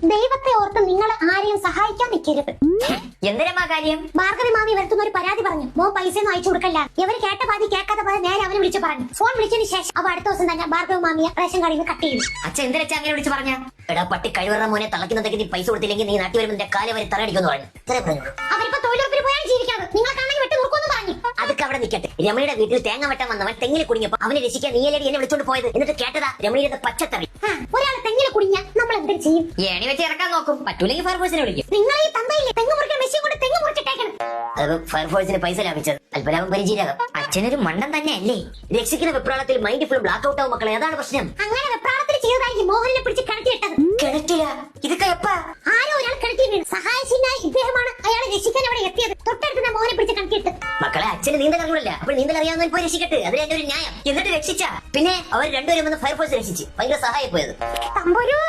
ദൈവത്തെ ഓർത്ത് നിങ്ങൾ ആരെയും സഹായിക്കാൻ നിൽക്കരുത്. എന്തിനാ കാര്യം ഭാർഗവി മാമി വരുത്തുന്ന ഒരു പരാതി പറഞ്ഞു. മോൻ പൈസ ഒന്നും അയച്ചു കൊടുക്കല്ല ഇവർ കേട്ട പാതി കേൾക്കാത്ത പോലെ നേരെ അവനെ വിളിച്ചു പറഞ്ഞു. ഫോൺ വിളിച്ചതിന് ശേഷം അവ അടുത്ത ദിവസം തന്നെ ഭാർഗവ മാമിയെ റേഷൻ കടയിൽ നിന്ന് കട്ട് ചെയ്തു. അച്ഛൻ എന്തിനാ അങ്ങനെ വിളിച്ചു പറഞ്ഞു? എടാ പട്ടി കഴിവറ മോനെ തളയ്ക്കുന്നതൊക്കെ നീ പൈസ കൊടുത്തില്ലെങ്കിൽ നീ നാട്ടിൽ വരുമ്പോൾ നിന്റെ കാൽ വരെ തറയടിക്കുന്നു പറഞ്ഞു. ഇത്രേ പറഞ്ഞു. അവരിപ്പോ തൊഴിലുറപ്പിന് പോയാൽ ജീവിക്കാതെ നിങ്ങൾക്കാണെങ്കിൽ വെട്ടി നോക്കുമെന്ന് പറഞ്ഞു. അതൊക്കെ അവിടെ നിൽക്കട്ടെ രമണിയുടെ വീട്ടിൽ തേങ്ങ വെട്ടാൻ വന്നവൻ തെങ്ങിൽ കുടുങ്ങിയപ്പോ അവനെ രക്ഷിക്കാൻ നീയലടി എന്നെ വിളിച്ചോണ്ട് പോയത്? എന്നിട്ട് കേട്ടതാ രമണിയുടെ പച്ചത്തറി ആ, ഒരാൾ എന്തിനു ചെയ്യും ഏണി വെച്ച് ഇറക്കാൻ നോക്കും. പറ്റൂലെങ്കിൽ ഫയർഫോഴ്സിനെ വിളിക്കും. നിങ്ങൾ ഈ തന്തയില്ലേ? തെങ്ങ് മുറിക്കാൻ മെഷീൻ കൊണ്ട് തെങ്ങ് മുറിച്ചിട്ടേക്കണം അത് ഫയർഫോഴ്സിന് പൈസ ലാഭിച്ചത്. അല്പലാഭം പരിചയരാകും അച്ഛനൊരു മണ്ടൻ തന്നെയല്ലേ? രക്ഷിക്കുന്ന വെപ്രാളത്തിൽ മൈൻഡ് ഫുൾ ബ്ലാക്ക് ഔട്ട് ആവും മക്കളെ. അതാണ് പ്രശ്നം. അങ്ങനെ വെപ്രാളത്തിൽ ചെയ്തതായിരിക്കും മോഹനെ പിടിച്ച് കിണറ്റിയിട്ടത് കിണറ്റില്ല ഇതൊക്കെ എപ്പാ? ആരോ ഒരാൾ കിണറ്റി വീണ് സഹായശീനായ ഇദ്ദേഹമാണ് അയാളെ രക്ഷിക്കാൻ അവിടെ എത്തിയത്. തൊട്ടടുത്ത് മോഹനെ പിടിച്ച് കിണറ്റിയിട്ട് മക്കളെ അച്ഛന് നീന്തൽ അറിയില്ല അപ്പോൾ നീന്തൽ അറിയാവുന്നവൻ പോയി രക്ഷിക്കട്ടെ. അതിന് എന്റെ ഒരു ന്യായം. എന്നിട്ട് രക്ഷിച്ച. പിന്നെ അവർ രണ്ടുപേരും വന്ന് ഫയർഫോഴ്സ് രക്ഷിച്ച്. ഭയങ്കര സഹായം പോയത്. തമ്പുരു